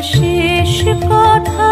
শেষ কথা